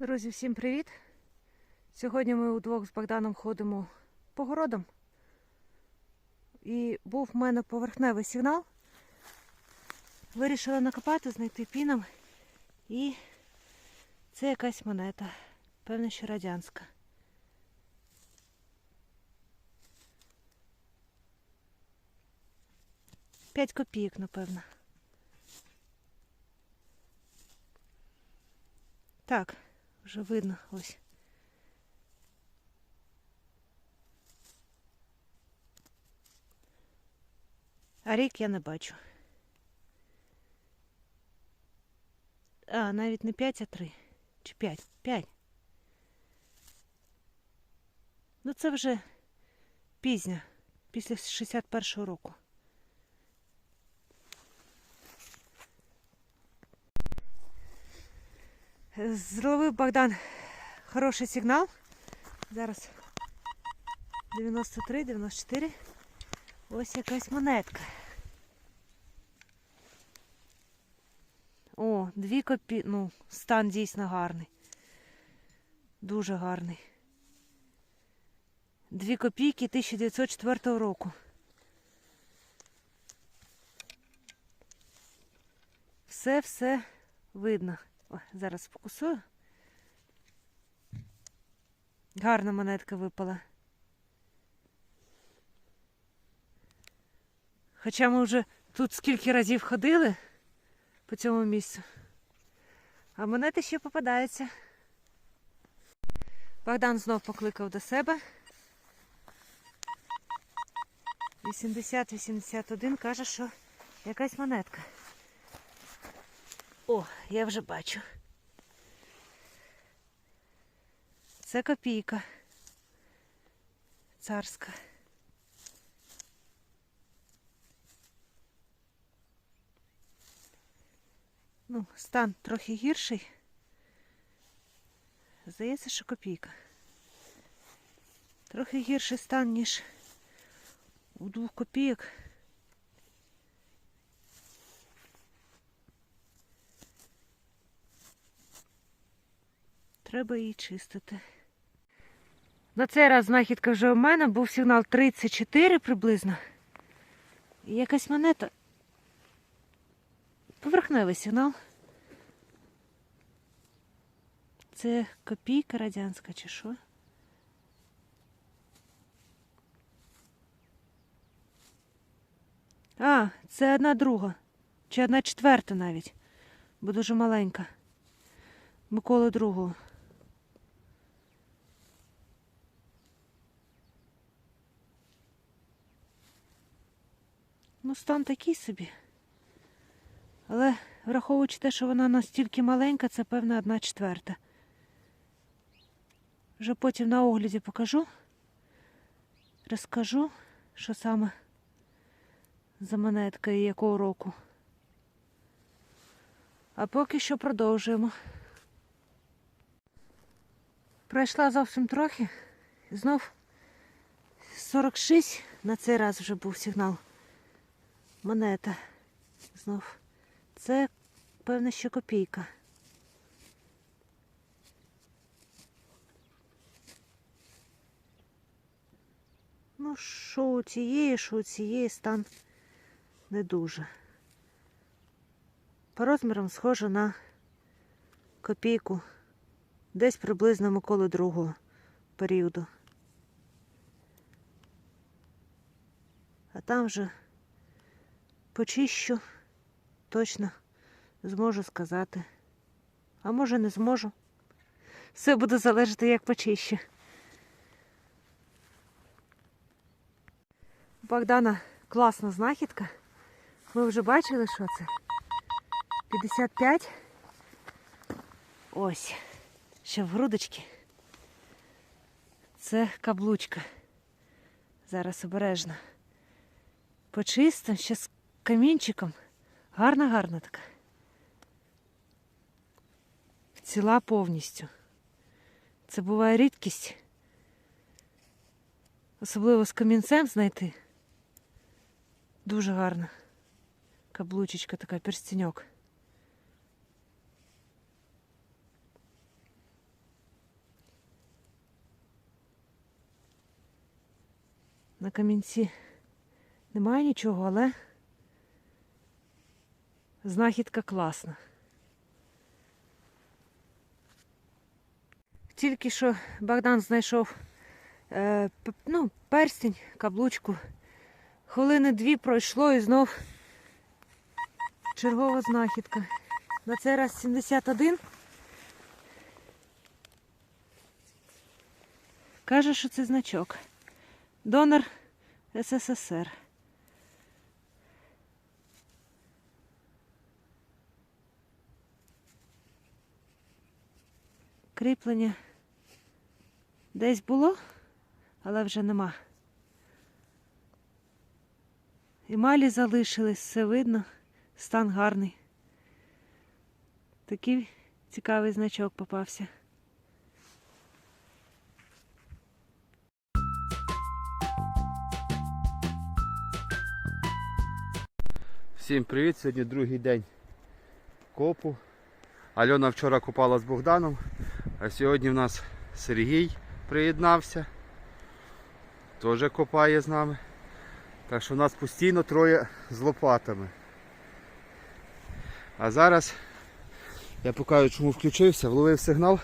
Друзі, всім привіт! Сьогодні ми удвох з Богданом ходимо по городам. І був в мене поверхневий сигнал. Вирішила накопати, знайти піном. І це якась монета. Певно, що радянська. П'ять копійок, напевно. Так, вже видно ось. А рік я не бачу. А, навіть не 5, а 3. Чи 5? 5. Ну це вже пізня, після 61-го року. Зловив Богдан хороший сигнал. Зараз 93, 94. Ось якась монетка. О, дві копі... Ну, стан дійсно гарний. Дуже гарний. Дві копійки 1904 року. Все-все видно. О, зараз фокусую. Гарна монетка випала. Хоча ми вже тут скільки разів ходили по цьому місцю. А монети ще попадаються. Богдан знов покликав до себе. 80-81 каже, що якась монетка. О, я вже бачу. Це копійка. Царська. Ну, стан трохи гірший. Здається, що копійка. Трохи гірший стан, ніж у двох копійок. Треба її чистити. На цей раз знахідка вже у мене був сигнал 34 приблизно. І якась монета. Поверхневий сигнал. Це копійка радянська чи що? А, це одна друга. Чи одна четверта навіть. Бо дуже маленька. Микола другого. Ну, стан такий собі. Але враховуючи те, що вона настільки маленька, це певно одна четверта. Вже потім на огляді покажу, розкажу, що саме за монетка і якого року. А поки що продовжуємо. Пройшла зовсім трохи. Знов 46 на цей раз вже був сигнал. Монета. Знов. Це, певно, що копійка. Ну, що у цієї, що у цієї стан не дуже. По розмірам схоже на копійку. Десь приблизно Миколи другого періоду. А там вже почищу, точно зможу сказати. А може не зможу. Все буде залежати, як почищу. Богдана класна знахідка. Ви вже бачили, що це? 55. Ось. Ще в грудочки. Це каблучка. Зараз обережно. Почистим, ще камінчиком. Гарна, гарна така. Ціла повністю. Це буває рідкість. Особливо з камінцем знайти. Дуже гарна. Каблучечка така, перстіньок. На камінці немає нічого, але знахідка класна. Тільки що Богдан знайшов е, ну, перстень, каблучку. Хвилини дві пройшло і знов чергова знахідка. На цей раз 71. Каже, що це значок. Донор СССР. Кріплення десь було, але вже нема. Емалі залишились, все видно, стан гарний. Такий цікавий значок попався. Всім привіт! Сьогодні другий день копу. Альона вчора копала з Богданом, а сьогодні в нас Сергій приєднався. Теж копає з нами. Так що в нас постійно троє з лопатами. А зараз я покажу, чому включився, вловив сигнал.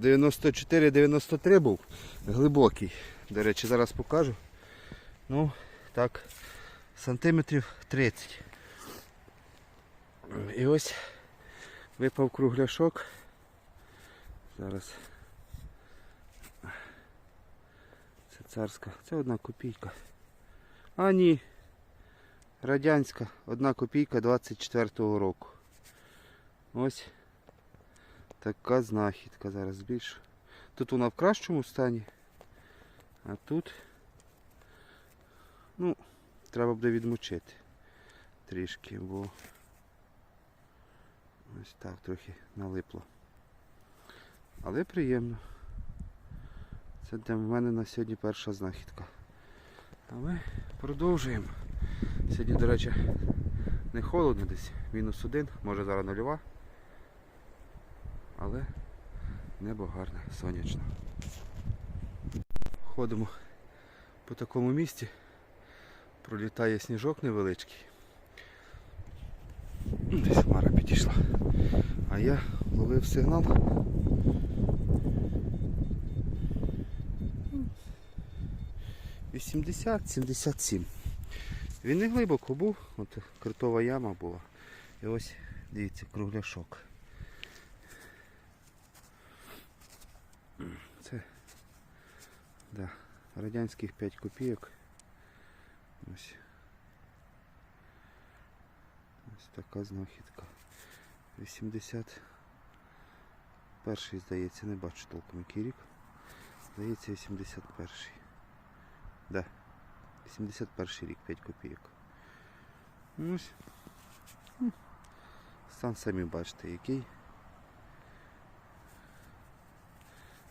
94-93 був глибокий. До речі, зараз покажу. Ну, так, сантиметрів 30. І ось випав кругляшок. Зараз. Це царська. Це одна копійка. А ні. Радянська. Одна копійка 24-го року. Ось така знахідка. Зараз більше. Тут вона в кращому стані. А тут Ну, треба буде відмочити трішки, бо ось так трохи налипло. Але приємно. Це для мене на сьогодні перша знахідка. А ми продовжуємо. Сьогодні, до речі, не холодно десь, мінус один, може зараз нульова. Але небо гарне, сонячно. Ходимо по такому місці пролітає сніжок невеличкий. Десь хмара підійшла. А я ловив сигнал. Вісімдесят, сімдесят сім. Він не глибоко був, от критова яма була. І ось, дивіться, кругляшок. Це да, радянських 5 копійок. Ось. Ось така знахідка. 81 здається, не бачу толком який рік. Здається, 81. Да. 81 рік, 5 копійок. Ну, Ось. М. Стан самі бачите який.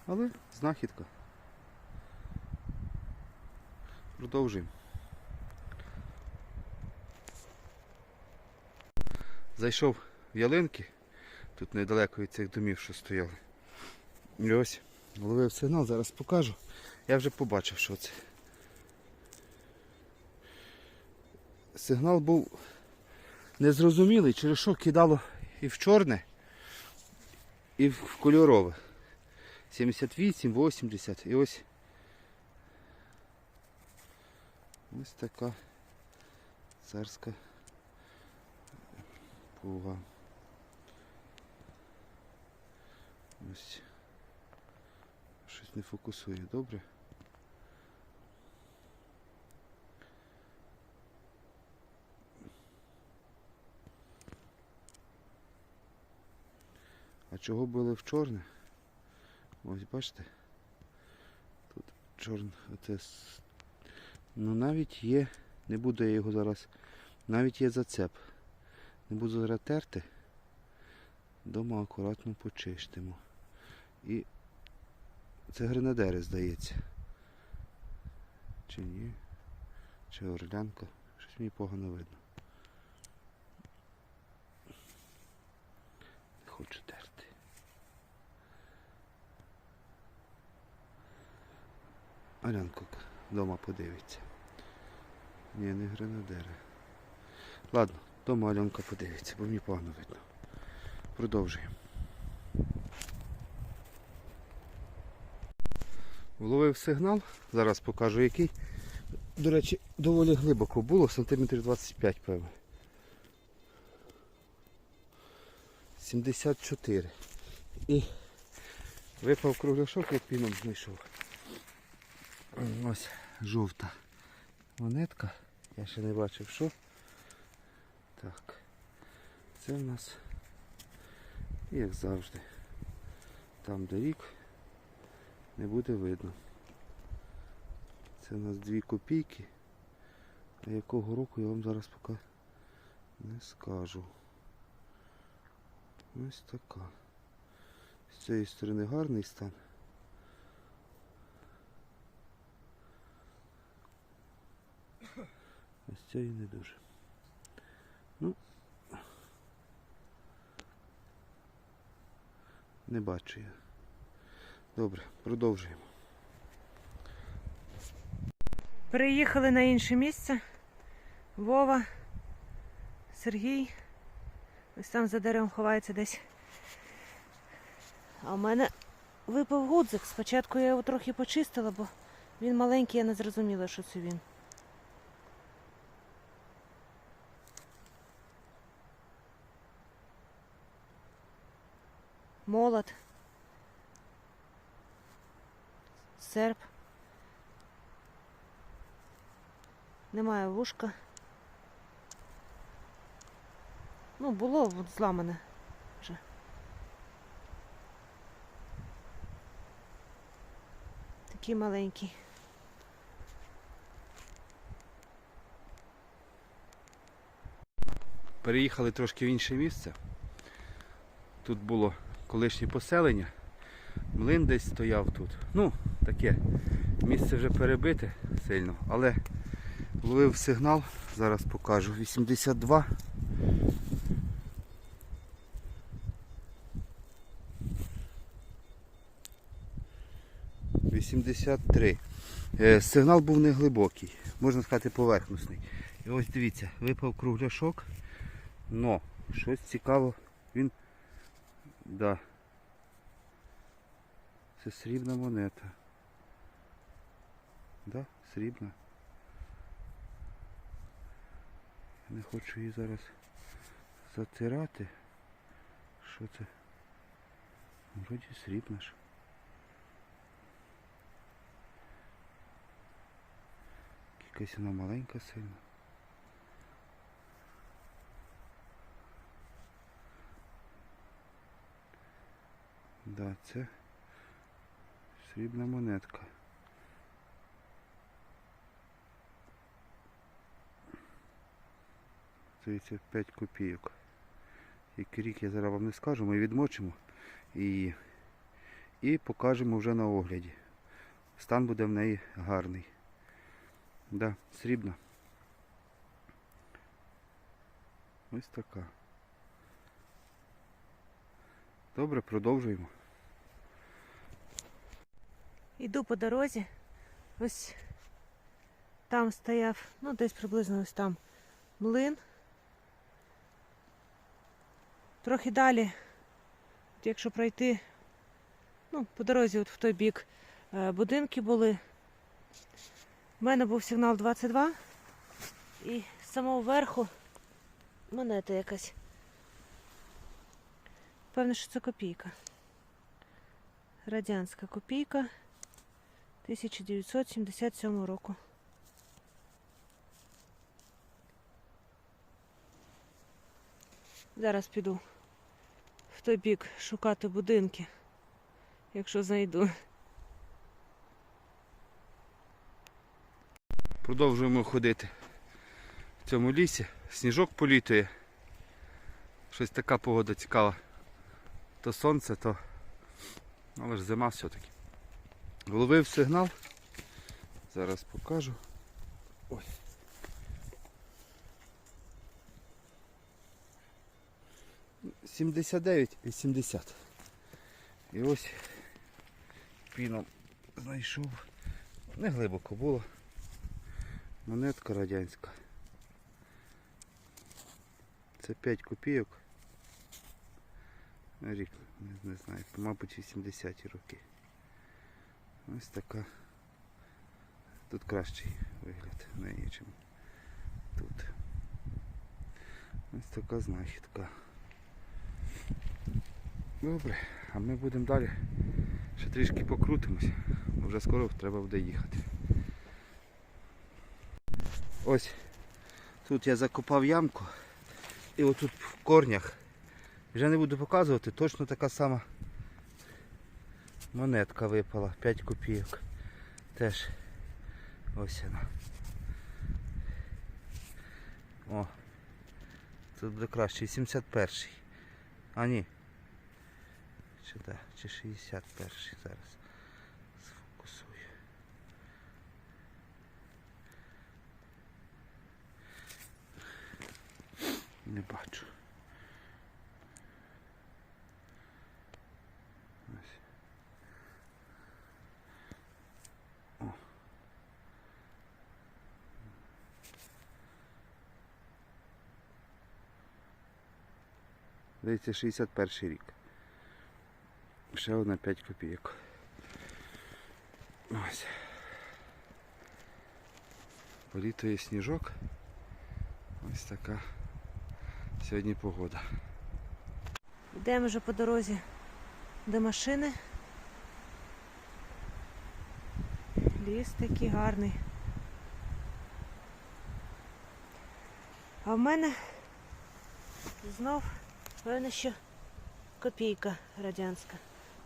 Але знахідка. Продовжуємо. Зайшов ялинки, тут недалеко від цих домів, що стояли. І ось ловив сигнал, зараз покажу. Я вже побачив, що це. Сигнал був незрозумілий, через що кидало і в чорне, і в кольорове. 78, 80. І ось ось така царська пуга. Ось. Щось не фокусує, добре? А чого було в чорне? Ось бачите? Тут чорне, оце ну навіть є, не буду я його зараз, навіть є зацеп. Не буду зараз терти. Дома акуратно почистимо. І це гренадери, здається. Чи ні? Чи орлянка? Щось мені погано видно. Не хочу терти. Алянка вдома подивиться. Ні, не гренадери. Ладно, вдома Альонка подивиться, бо мені погано видно. Продовжуємо. Вловив сигнал, зараз покажу який. До речі, доволі глибоко було, сантиметрів 25, певно. 74. І випав кругляшок, як піном знайшов. Ось жовта монетка. Я ще не бачив, що. Так. Це в нас, як завжди, там де рік не буде видно. Це у нас дві копійки. А якого року я вам зараз поки не скажу. Ось така. З цієї сторони гарний стан. А з цієї не дуже. Ну не бачу я. Добре, продовжуємо. Переїхали на інше місце. Вова, Сергій. Ось там за деревом ховається десь. А в мене випав гудзик. Спочатку я його трохи почистила, бо він маленький, я не зрозуміла, що це він. Молот. Серп. Немає вушка. Ну, було от зламане вже. Такий маленький. Переїхали трошки в інше місце. Тут було колишнє поселення. Млин десь стояв тут. Ну, таке. Місце вже перебите сильно, але ловив сигнал, зараз покажу. 82. Вісімдесят три. Е, Сигнал був не глибокий, можна сказати поверхностний. І ось дивіться, випав кругляшок. Но щось цікаво. Він. Да. Це срібна монета. Да, срібна. Я не хочу її зараз затирати. Що це? Вроді срібна ж. Якась вона маленька сильно. Да, це срібна монетка. Здається, 5 копійок. Який рік я зараз вам не скажу, ми відмочимо і, і покажемо вже на огляді. Стан буде в неї гарний. Да, срібна. Ось така. Добре, продовжуємо. Іду по дорозі. Ось там стояв, ну десь приблизно ось там млин. Трохи далі, от якщо пройти, ну, по дорозі от в той бік е, будинки були. У мене був сигнал 22 і з самого верху монета якась. Певно, що це копійка. Радянська копійка 1977 року. Зараз піду в той бік шукати будинки, якщо знайду. Продовжуємо ходити в цьому лісі. Сніжок політує. Щось така погода цікава. То сонце, то... Але ж зима все-таки. Вловив сигнал. Зараз покажу. Ось. 79,80. І ось піном знайшов. Не глибоко було. Монетка радянська. Це 5 копійок. Рік, не знаю, мабуть 80-ті роки. Ось така. Тут кращий вигляд неї, чим тут. Ось така знахідка. Добре, а ми будемо далі. Ще трішки покрутимось, бо вже скоро треба буде їхати. Ось тут я закопав ямку і отут в корнях. Вже не буду показувати, точно така сама монетка випала, 5 копійок. Теж ось вона. О, тут буде краще, 71-й. А ні. Чи да, чи 61-й зараз. Сфокусую. Не бачу. Здається, 61 рік. Ще одна 5 копійок. Ось. Політує сніжок. Ось така сьогодні погода. Йдемо вже по дорозі до машини. Ліс такий гарний. А в мене знов, певно, що копійка радянська,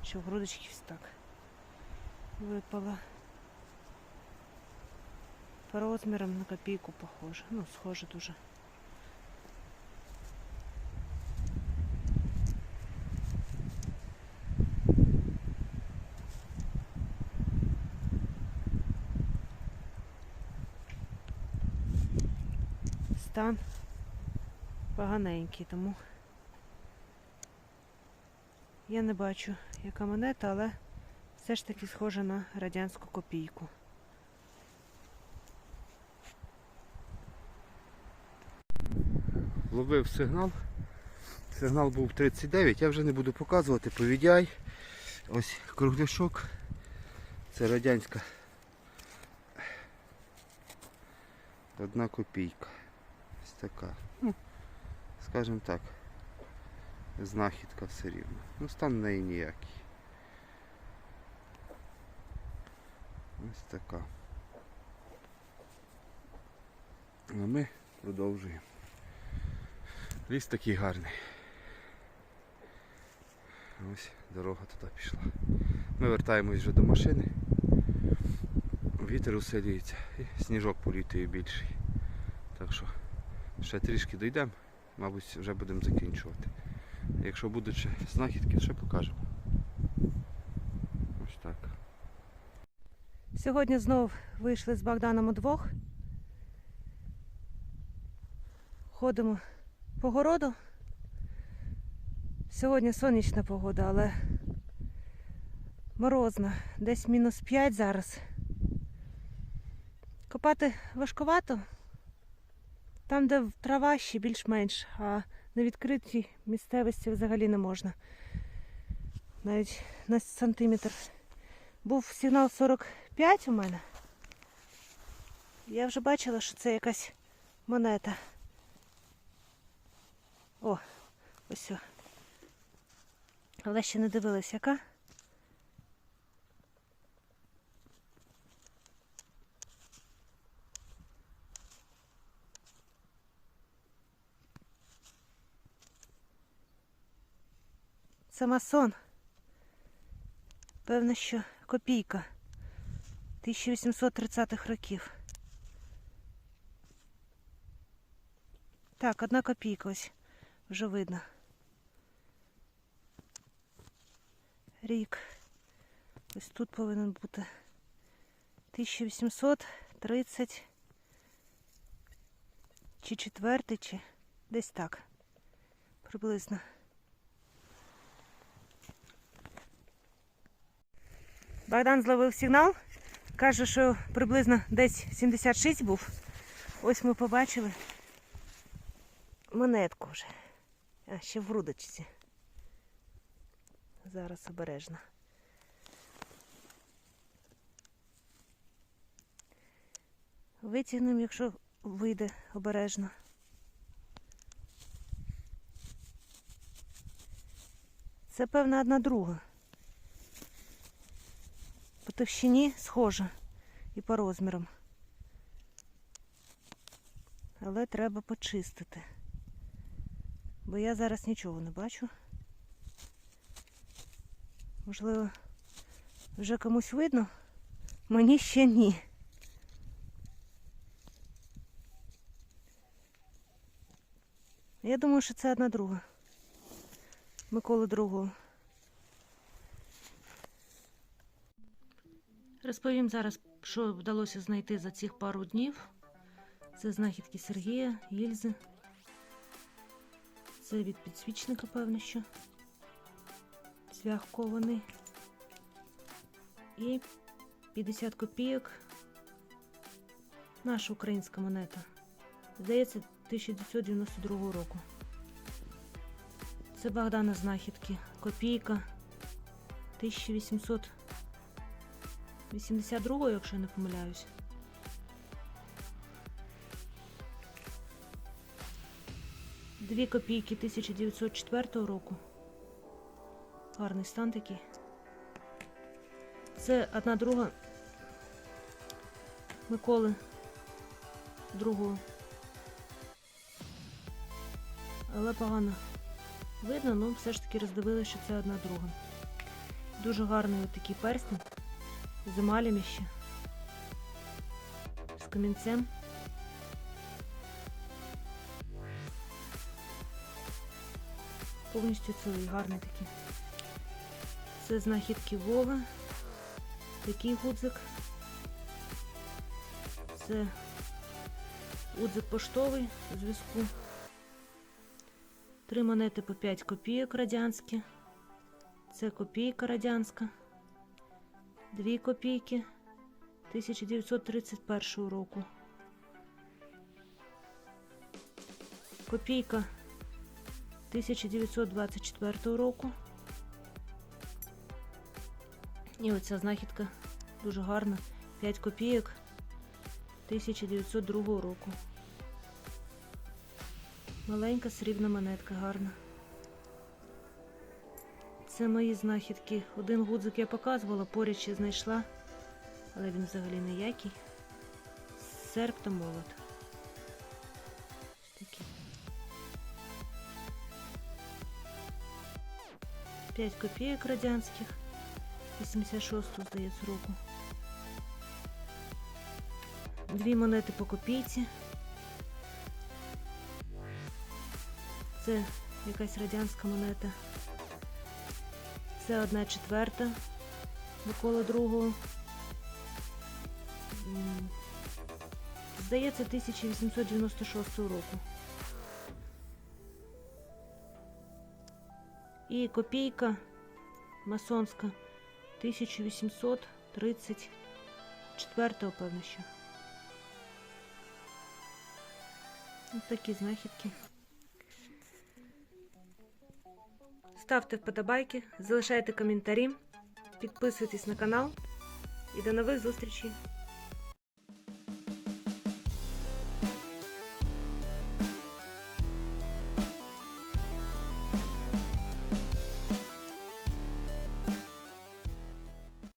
що в грудочки ось так випала. По розмірам на копійку похоже. Ну, схоже дуже. стан поганенький, тому я не бачу, яка монета, але все ж таки схожа на радянську копійку. Ловив сигнал. Сигнал був 39, я вже не буду показувати, повідяй. Ось кругляшок. Це радянська. Одна копійка. Ось така. Ну, скажімо так. Знахідка все рівно. Ну стан неї ніякий. Ось така. А ми продовжуємо. Ліс такий гарний. Ось дорога туди пішла. Ми вертаємось вже до машини. Вітер усилюється і сніжок політує більший. Так що ще трішки дійдемо, мабуть, вже будемо закінчувати. Якщо будуть знахідки, ще покажемо. Ось так. Сьогодні знов вийшли з Богданом удвох. Ходимо по городу. Сьогодні сонячна погода, але морозна. Десь мінус 5 зараз. Копати важкувато. Там, де трава ще більш-менш, а на відкритій місцевості взагалі не можна. Навіть на сантиметр. Був сигнал 45 у мене. Я вже бачила, що це якась монета. О, ось. Але ще не дивилась, яка. Це масон. Певно, що копійка 1830-х років. Так, одна копійка ось вже видно. Рік. Ось тут повинен бути 1830 чи четвертий, чи десь так. Приблизно. Богдан зловив сигнал. Каже, що приблизно десь 76 був. Ось ми побачили монетку вже. А, ще в грудочці. Зараз обережно. Витягнемо, якщо вийде обережно. Це певна одна друга. По схожа і по розмірам. Але треба почистити. Бо я зараз нічого не бачу. Можливо, вже комусь видно? Мені ще ні. Я думаю, що це одна друга. Миколи другого. Розповім зараз, що вдалося знайти за цих пару днів. Це знахідки Сергія, Ільзи. Це від підсвічника, певно, що. Цвях кований. І 50 копійок. Наша українська монета. Здається, 1992 року. Це Богдана знахідки. Копійка 1882, якщо я не помиляюсь. Дві копійки 1904 року. Гарний стан такий. Це одна друга Миколи другого. Але погано видно, ну все ж таки роздивилися, що це одна друга. Дуже гарний от такий перстень з ще. З камінцем. Повністю цілий гарний такий. Це знахідки Вова. Такий гудзик. Це гудзик поштовий у зв'язку. Три монети по 5 копійок радянські. Це копійка радянська. Дві копійки 1931 року. Копійка 1924 року. І оця знахідка дуже гарна. 5 копійок 1902 року. Маленька срібна монетка гарна. Це мої знахідки. Один гудзик я показувала, поряд ще знайшла, але він взагалі ніякий. Серп та молот. 5 копійок радянських. 86 здається року. Дві монети по копійці. Це якась радянська монета. Це одна четверта Микола другого. Здається, 1896 року. І копійка масонська 1834 певно що. Ось такі знахідки. Ставте вподобайки, залишайте коментарі, підписуйтесь на канал і до нових зустрічей!